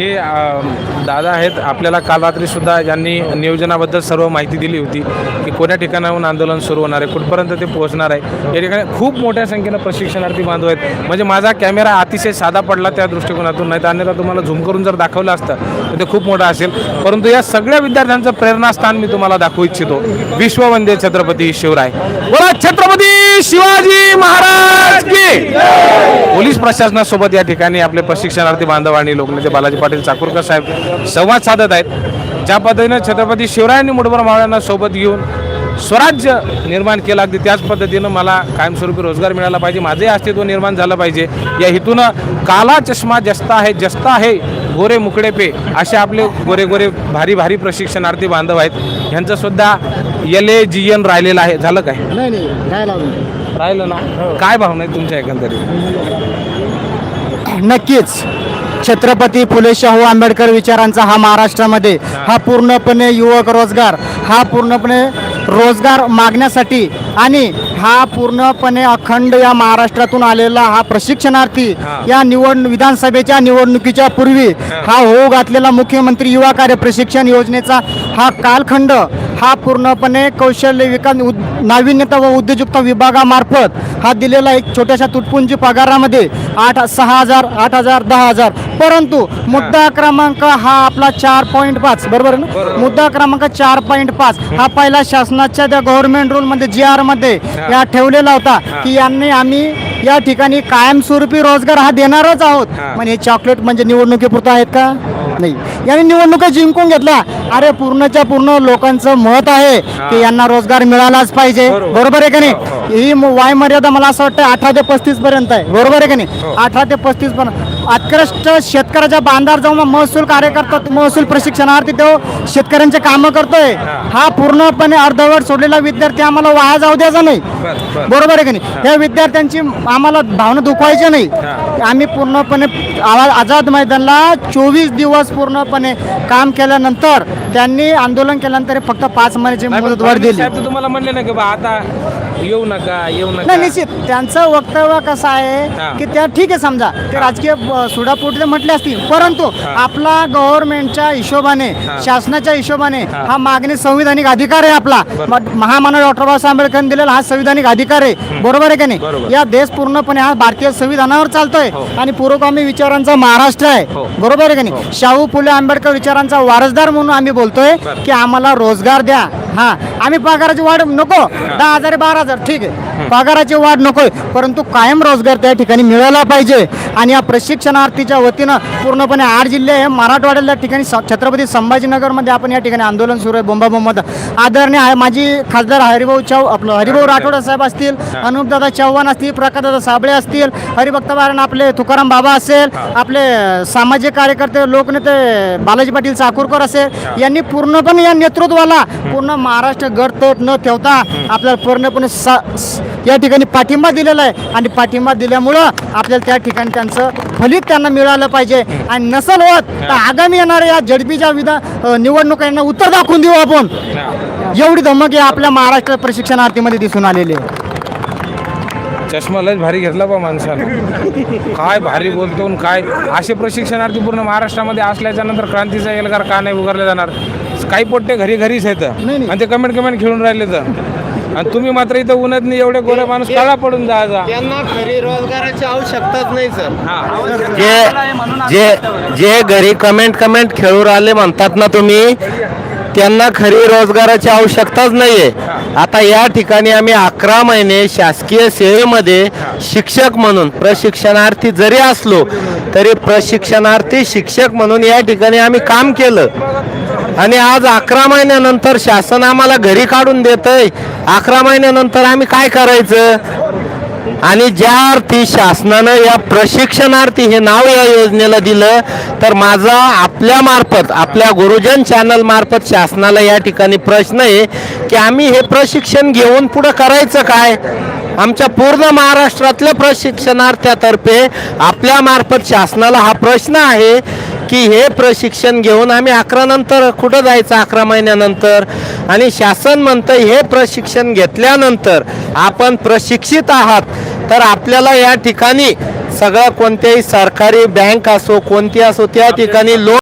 हे दादा आहेत. आपल्याला काल रात्री सुद्धा यांनी नियोजनाबद्दल सर्व माहिती दिली होती की कोण्या ठिकाणाहून आंदोलन सुरू होणार आहे कुठपर्यंत ते पोहोचणार आहे. या ठिकाणी खूप मोठ्या संख्येनं प्रशिक्षणार्थी बांधव आहेत. म्हणजे माझा कॅमेरा अतिशय साधा पडला त्या दृष्टिकोनातून नाही तर अन्यथा तुम्हाला झूम करून जर दाखवलं असतं तर ते खूप मोठं असेल. परंतु या सगळ्या विद्यार्थ्यांचं प्रेरणास्थान मी तुम्हाला दाखवू इच्छितो. विश्ववंदे छत्रपती शिवराय. बोला छत्रपती! शिवाजी महाराज की पोलीस प्रशासनासोबत या ठिकाणी आपले प्रशिक्षणार्थी बांधव आणि लोकनेते बालाजी पाटील चाकूरकर साहेब संवाद साधत आहेत. ज्या पद्धतीनं छत्रपती शिवरायांनी मुठभर मावळ्यांना सोबत घेऊन स्वराज्य निर्माण केलं अगदी त्याच पद्धतीनं मला कायमस्वरूपी रोजगार मिळाला पाहिजे. माझंही अस्तित्व निर्माण झालं पाहिजे. या हेतूनं काला चष्मा जस्ता आहे जस्ता आहे गोरे मुकडे पे असे आपले गोरे गोरे भारी भारी प्रशिक्षणार्थी बांधव आहेत. ह्यांचं सुद्धा एल ए जी एन राहिलेलं आहे. झालं काय? नाही राहिलं ना? काय भावना आहे तुमच्या एकंदरीत? नक्कीच. छत्रपती फुले शाहू आंबेडकर विचारांचा हा महाराष्ट्रामध्ये हा पूर्णपणे युवक रोजगार हा पूर्णपणे रोजगार मागण्यासाठी आणि हा पूर्णपणे अखंड या महाराष्ट्रातून आलेला हा प्रशिक्षणार्थी. या निवड विधानसभेच्या निवडणुकीच्या पूर्वी हा होऊ घातलेला मुख्यमंत्री युवा कार्य प्रशिक्षण योजनेचा हा कालखंड हा पूर्णपणे कौशल्य विकास उद- नाविन्यता व उद्योजकता विभागामार्फत हा दिलेला एक छोट्याशा तुटपुंजी पगारामध्ये आठ सहा हजार आठ हजार दहा हजार परंतु मुद्दा क्रमांक हा आपला चार पॉईंट पाच बरोबर ना. मुद्दा क्रमांक चार पॉईंट पाच हा पहिला शासनाच्या त्या गव्हर्नमेंट रूलमध्ये जी आर मध्ये हा. या ठेवलेला होता हा. की यांनी आम्ही या ठिकाणी कायमस्वरूपी रोजगार हा देणारच आहोत हा. म्हणजे हे चॉकलेट म्हणजे निवडणुकीपुरतं आहेत का नाही यांनी निवडणुका जिंकून घेतल्या अरे पूर्णच्या पूर्ण लोकांचं मत आहे हा. की यांना रोजगार मिळालाच पाहिजे बरोबर. आहे का हो, नाही ही म- वाय मर्यादा मला असं वाटतं अठरा ते पस्तीस पर्यंत आहे बरोबर आहे का हो. नाही अठरा ते पस्तीस पर्यंत उत्कृष्ट शेतकऱ्याच्या बांधावर जाऊन महसूल कार्यकर्ता महसूल प्रशिक्षणार्थी तो शेतकऱ्यांचे कामं करतोय. हा. पूर्णपणे अर्धवट सोडलेला विद्यार्थी आम्हाला वाया जाऊ द्यायचा नाही. बर बर. बरोबर आहे की नाही? या विद्यार्थ्यांची आम्हाला भावना दुखवायची नाही. आम्ही पूर्णपणे आझाद मैदानला चोवीस दिवस पूर्णपणे काम केल्यानंतर त्यांनी आंदोलन केल्यानंतर फक्त पाच महिन्याची मुदतवाढ फडणवीस दिली. तुम्हाला म्हणले ना की बा आता येऊ नका येऊ नका. नाही निश्चित. त्यांचं वक्तव्य कसं. आहे की त्या ठीक आहे समजा. ते राजकीय सुडापोटी म्हटले असतील परंतु हा. आपला गव्हर्नमेंटच्या हिशोबाने हा. शासनाच्या हिशोबाने हा. हा मागणी संविधानिक अधिकार आहे आपला महामानव डॉक्टर बाबासाहेब आंबेडकरांनी दिलेला हा संविधानिक अधिकार आहे बरोबर आहे का नाही. या देश पूर्णपणे हा भारतीय संविधानावर चालतोय हो. आणि पुरोगामी विचारांचा महाराष्ट्र आहे हो. बरोबर आहे का नाही शाहू फुले आंबेडकर विचारांचा वारसदार म्हणून आम्ही बोलतोय. की आम्हाला रोजगार द्या हा आम्ही पगाराची वाढ नको. दहा हजार बारा हजार ठीक आहे. पगाराची वाढ नकोय परंतु कायम रोजगार त्या ठिकाणी मिळाला पाहिजे. आणि या प्रशिक्षणार्थीच्या वतीनं पूर्णपणे आठ जिल्हे हे मराठवाड्याला ठिकाणी छत्रपती संभाजीनगरमध्ये आपण या ठिकाणी आंदोलन सुरू आहे बोंबाबोंबात. आदरणीय आहे माझी खासदार हरिभाऊ चौ आपलं हरिभाऊ राठोड साहेब असतील अनुपदादा चव्हाण असतील प्रकाशदादा साबळे असतील हरिभक्त बारण आपले तुकाराम बाबा असेल आपले सामाजिक कार्यकर्ते लोकनेते बालाजी पाटील चाकूरकर असेल यांनी पूर्णपणे या नेतृत्वाला पूर्ण महाराष्ट्र गडतट न ठेवता आपल्याला पूर्णपणे सा या ठिकाणी पाठिंबा दिलेला आहे. आणि पाठिंबा दिल्यामुळं आपल्याला त्या ठिकाणी त्यांचं फलित त्यांना मिळालं पाहिजे. आणि नसल होत तर आगामी येणाऱ्या या झडपीच्या विधान अ, निवडणुका यांना उत्तर दाखवून देऊ आपण. एवढी धमक आहे आपल्या महाराष्ट्र प्रशिक्षणार्थीमध्ये दिसून आलेली आहे. चष्मा लयच भारी घेतला बा माणसानं. काय भारी बोलतो काय? असे प्रशिक्षणार्थी पूर्ण महाराष्ट्रामध्ये असल्याच्या नंतर क्रांतीचा एल्गार का नाही उगारले जाणार? काही पोट्टे घरी घरीच आहेत. नाही, नाही. आणि ते कमेंट कमेंट खेळून राहिले तर. आणि तुम्ही मात्र इथं उन्हात नाही एवढे गोरे माणूस काळा पडून जा जा. त्यांना खरी रोजगाराची आवश्यकताच नाही सर. हा. जे जे जे घरी कमेंट कमेंट खेळून राहिले म्हणतात ना तुम्ही त्यांना खरी रोजगाराची आवश्यकताच नाहीये. आता या ठिकाणी आम्ही अकरा महिने शासकीय सेवेमध्ये शिक्षक म्हणून प्रशिक्षणार्थी जरी असलो तरी प्रशिक्षणार्थी शिक्षक म्हणून या ठिकाणी आम्ही काम केलं. आणि आज अकरा महिन्यानंतर शासन आम्हाला घरी काढून देतंय. अकरा महिन्यानंतर आम्ही काय करायचं? आणि ज्या अर्थी शासनानं या प्रशिक्षणार्थी हे नाव या योजनेला दिलं तर माझा आपल्या मार्फत आपल्या गुरुजन चॅनल मार्फत शासनाला या ठिकाणी प्रश्न आहे की आम्ही हे प्रशिक्षण घेऊन पुढं करायचं काय? आमच्या पूर्ण महाराष्ट्रातल्या प्रशिक्षणार्थ्यातर्फे आपल्या मार्फत शासनाला हा प्रश्न आहे की हे प्रशिक्षण घेऊन आम्ही अकरा नंतर कुठं जायचं? अकरा महिन्यानंतर. आणि शासन म्हणतं हे प्रशिक्षण घेतल्यानंतर आपण प्रशिक्षित आहात. तर आपल्याला या ठिकाणी सगळं कोणत्याही सरकारी बँक असो कोणती असो त्या ठिकाणी लोन